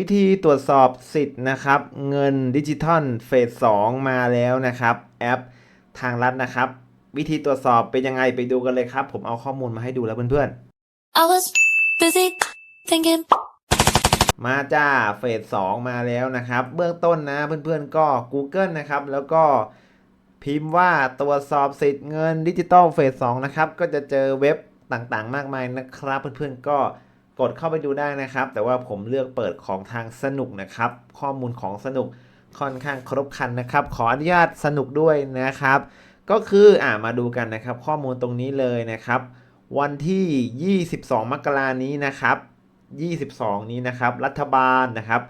วิธีตรวจสอบสิทธิ์นะครับ เงินดิจิทัลเฟส2มาแล้วนะครับ แอปทางรัฐนะครับ วิธีตรวจสอบเป็นยังไงไปดูกันเลยครับ ผมเอาข้อมูลมาให้ดูแล้วเพื่อน I was busy thinking. ๆมาจ้าเฟส2มาแล้วนะครับ เบื้องต้นนะเพื่อนๆก็ Google นะครับ แล้วก็พิมพ์ว่าตรวจสอบสิทธิ์เงินดิจิทัลเฟส2นะครับ ก็จะเจอเว็บต่างๆ มากมายนะครับ เพื่อนๆก็ กดเข้าไปดูได้นะครับ แต่ว่าผมเลือกเปิดของทางสนุกนะครับ ข้อมูลของสนุกค่อนข้างครบครันนะครับ ขออนุญาตสนุกด้วยนะครับ ก็คืออ่ามาดูกันนะครับ ข้อมูลตรงนี้เลยนะครับ วันที่ 22 มกรานี้นะครับ 22 นี้นะครับ รัฐบาลนะครับ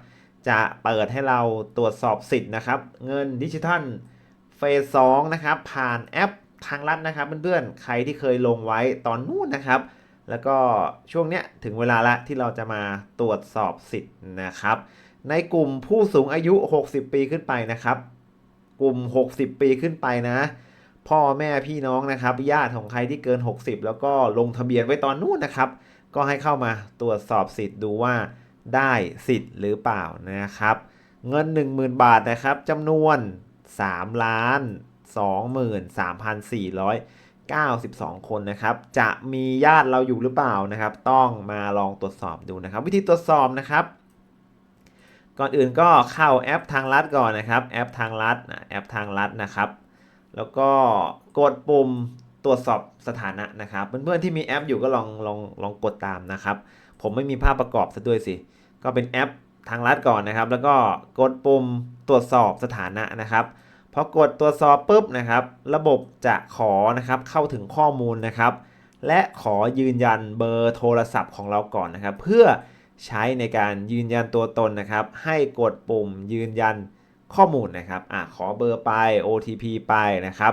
จะเปิดให้เราตรวจสอบสิทธิ์นะครับ เงินดิจิทัลเฟส2นะครับ ผ่านแอปทางรัฐนะครับเพื่อนๆใครที่เคยลงไว้ตอนนู้นนะครับ แล้วก็ช่วงเนี้ยถึงเวลาละที่เราจะมาตรวจสอบสิทธิ์นะครับ ในกลุ่มผู้สูงอายุ 60 ปีขึ้นไปนะครับ กลุ่ม 60 ปีขึ้นไปนะ พ่อแม่พี่น้องนะครับญาติของใครที่เกิน 60 แล้วก็ลงทะเบียนไว้ตอนนู้นนะครับ ก็ให้เข้ามาตรวจสอบสิทธิ์ดูว่าได้สิทธิ์หรือเปล่านะครับ เงิน 10,000 บาทนะครับจำนวน 3 ล้าน 92 คนนะครับ จะมีญาติเราอยู่หรือเปล่านะครับ ต้องมาลองตรวจสอบดูนะครับ วิธีตรวจสอบนะครับ ก่อนอื่นก็เข้าแอปทางรัฐก่อนนะครับ แอปทางรัฐนะแอปทางรัฐนะครับ แล้วก็กดปุ่มตรวจสอบสถานะนะครับ เพื่อนๆที่มีแอปอยู่ก็ลองลองลองกดตามนะครับ ผมไม่มีภาพประกอบซะด้วยสิ ก็เป็นแอปทางรัฐก่อนนะครับ แล้วก็กดปุ่มตรวจสอบสถานะนะครับ พอกดตรวจสอบปุ๊บนะครับ ระบบจะขอนะครับเข้าถึงข้อมูลนะครับ และขอยืนยันเบอร์โทรศัพท์ของเราก่อนนะครับ เพื่อใช้ในการยืนยันตัวตนนะครับ ให้กดปุ่มยืนยันข้อมูลนะครับอะขอเบอร์ไป OTP ไปนะครับ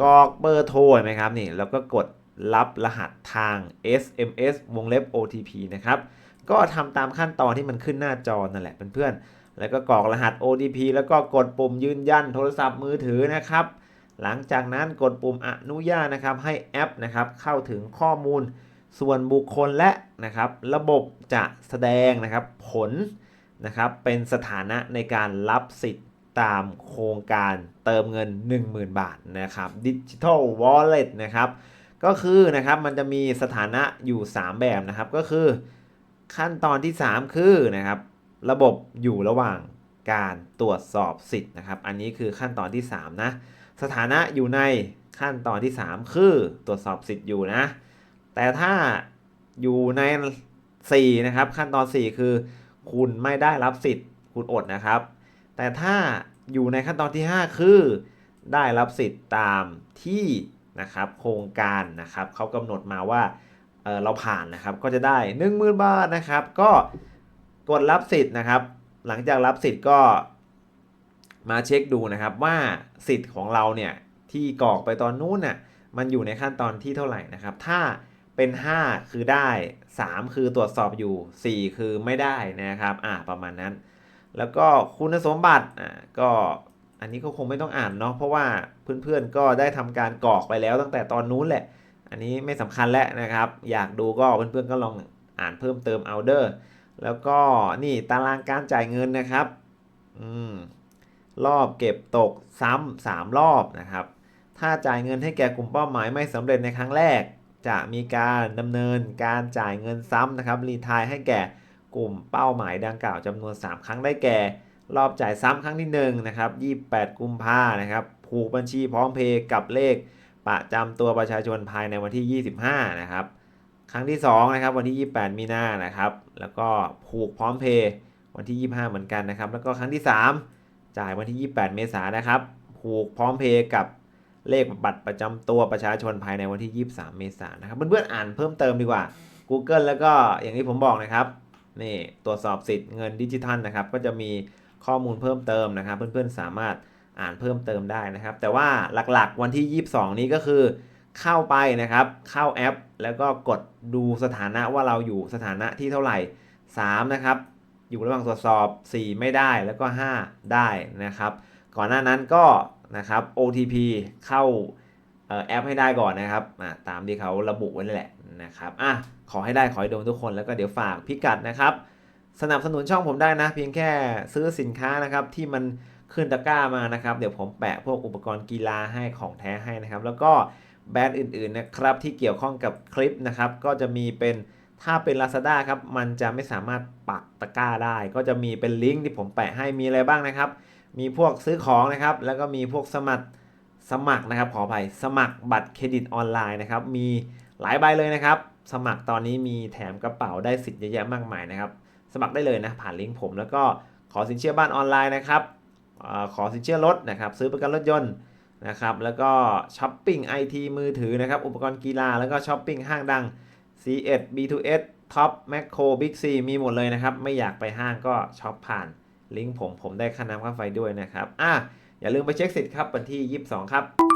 กรอกเบอร์โทรนไหมครับนี่แล้วก็กดรับรหัสทาง SMS วงเล็บ OTP นะครับ ก็ทำตามขั้นตอนที่มันขึ้นหน้าจอนั่นแหละเพื่อนๆ แล้วก็กรอกรหัส OTP แล้วก็กดปุ่มยืนยันโทรศัพท์มือถือนะครับ หลังจากนั้นกดปุ่มอนุญาตนะครับ ให้แอปนะครับเข้าถึงข้อมูลส่วนบุคคลและนะครับระบบจะแสดงนะครับผลนะครับเป็นสถานะในการรับสิทธิ์ตามโครงการเติมเงิน 10,000 บาทนะครับ Digital Wallet นะครับก็คือนะครับมันจะมีสถานะอยู่ 3 แบบนะครับก็คือขั้นตอนที่ 3 คือนะครับ ระบบอยู่ระหว่างการตรวจสอบสิทธิ์นะครับ อันนี้คือขั้นตอนที่ 3 นะ สถานะอยู่ในขั้นตอนที่ 3 คือตรวจสอบสิทธิ์อยู่นะ แต่ถ้าอยู่ใน 4 นะครับ ขั้นตอน 4 คือ คุณไม่ได้รับสิทธิ์ คุณอดนะครับ แต่ถ้าอยู่ในขั้นตอนที่ 5 คือ ได้รับสิทธิ์ตามที่นะครับโครงการนะครับเขากำหนดมาว่าเเราผ่านนะครับก็จะได้ 10,000 บาทนะครับ ก็ กดรับสิทธิ์นะครับ หลังจากรับสิทธิ์ก็มาเช็คดูนะครับว่าสิทธิ์ของเราเนี่ยที่กรอกไปตอนนู้นน่ะมันอยู่ในขั้นตอนที่เท่าไหร่นะครับ ถ้าเป็น 5 คือได้ 3 คือตรวจสอบอยู่ 4 คือไม่ได้นะครับอ่าประมาณนั้น แล้วก็คุณสมบัติอ่าก็อันนี้ก็คงไม่ต้องอ่านเนาะเพราะว่าเพื่อนๆก็ได้ทำการกรอกไปแล้วตั้งแต่ตอนนู้นแหละ อันนี้ไม่สำคัญแล้วนะครับ อยากดูก็เพื่อนๆก็ลองอ่านเพิ่มเติมเอาเดอร์ แล้วก็นี่ตารางการจ่ายเงินนะครับอืมรอบเก็บตกซ้ำสามรอบนะครับ ถ้าจ่ายเงินให้แก่กลุ่มเป้าหมายไม่สำเร็จในครั้งแรก จะมีการดำเนินการจ่ายเงินซ้ำนะครับรีทายให้แก่กลุ่มเป้าหมายดังกล่าวจำนวน 3 ครั้งได้แก่ รอบจ่ายซ้ำครั้งที่1นะครับ28 กุมภานะครับผูกบัญชีพร้อมเพย์กับเลขประจำตัวประชาชนภายในวันที่ 25 นะครับ ครั้งที่ 2 นะครับ วันที่ 28 มีนานะครับ แล้วก็ผูกพร้อมเพย์วันที่ 25 เหมือนกันนะครับ แล้วก็ครั้งที่ 3 จ่ายวันที่ 28 เมษายนนะครับ ผูกพร้อมเพย์กับเลขบัตรประจำตัวประชาชนภายในวันที่ 23 เมษายนนะครับ เพื่อนๆอ่านเพิ่มเติมดีกว่า Google แล้วก็อย่างที่ผมบอกนะครับนี่ตรวจสอบสิทธิ์เงินดิจิทัลนะครับ ก็จะมีข้อมูลเพิ่มเติมนะครับ เพื่อนๆสามารถอ่านเพิ่มเติมได้นะครับ แต่ว่าหลักๆวันที่ 22 นี้ก็คือ เข้าไปนะครับ เข้าแอป แล้วก็กดดูสถานะว่าเราอยู่สถานะที่เท่าไหร่ 3 นะครับ อยู่ระหว่างตรวจสอบ 4 ไม่ได้แล้วก็ 5 ได้นะครับ ก่อนหน้านั้นก็นะครับ OTP เข้าออแอปให้ได้ก่อนนะครับตามที่เขาระบุไว้นั่แหละนะครับอะขอให้ได้ขอให้โดนทุกคนแล้วก็เดี๋ยวฝากพิกัดนะครับ สนับสนุนช่องผมได้นะ เพียงแค่ซื้อสินค้านะครับที่มันขึ้นตะกร้ามานะครับ เดี๋ยวผมแปะพวกอุปกรณ์กีฬาให้ของแท้ให้นะครับ แล้วก็ แบรนด์อื่นๆนะครับที่เกี่ยวข้องกับคลิปนะครับก็จะมีเป็นถ้าเป็น Lazada ครับมันจะไม่สามารถปักตะกร้าได้ ก็จะมีเป็นลิงก์ที่ผมแปะให้มีอะไรบ้างนะครับ มีพวกซื้อของนะครับ แล้วก็มีพวกสมัครสมัครนะครับขออภัยสมัครบัตรเครดิตออนไลน์นะครับมีหลายใบเลยนะครับ สมัครตอนนี้มีแถมกระเป๋าได้สิทธิ์เยอะแยะมากมายนะครับ สมัครได้เลยนะผ่านลิงก์ผม แล้วก็ขอสินเชื่อบ้านออนไลน์นะครับอขอสินเชื่อรถนะครับ ซื้อประกันรถยนต์ นะครับแล้วก็ช้อปปิ้งไอทีมือถือนะครับอุปกรณ์กีฬาแล้วก็ช้อปปิ้งห้างดัง C1 B2S Top Macro Big C มีหมดเลยนะครับ ไม่อยากไปห้างก็ช็อปผ่านลิงก์ผมผมได้ค่าน้ำค่าไฟด้วยนะครับอะอย่าลืมไปเช็คสิทธิ์ครับวันที่ 22 ครับ